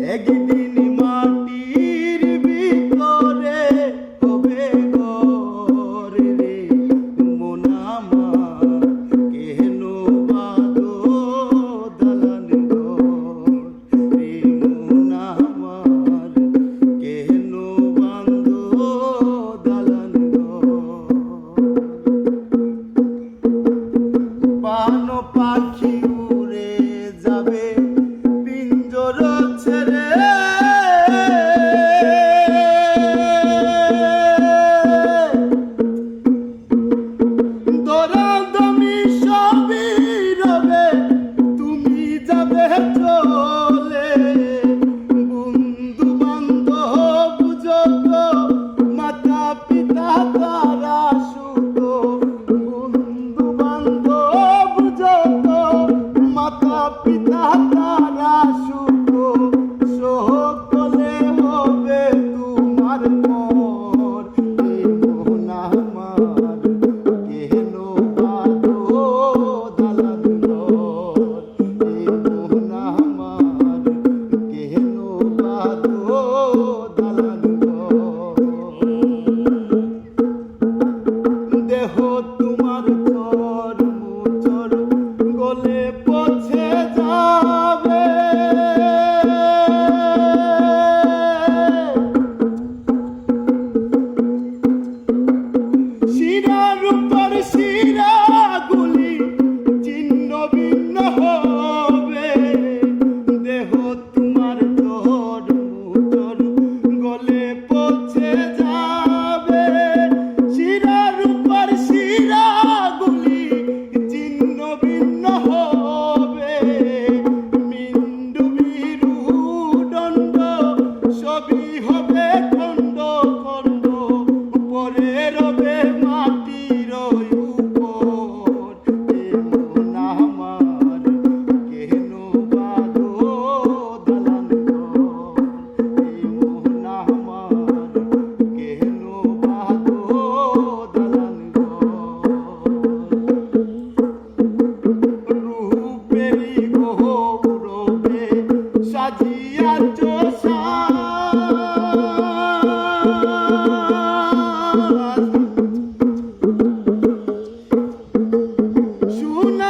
একদিন মাটির ভিতরে হবে ঘর রে। মোনামা কেন বাদো দালান ঘর রে? মোনামার কেন বান্ধো দালান ঘর? পান পাখি উড়ে যাবে, পিঞ্জরা today.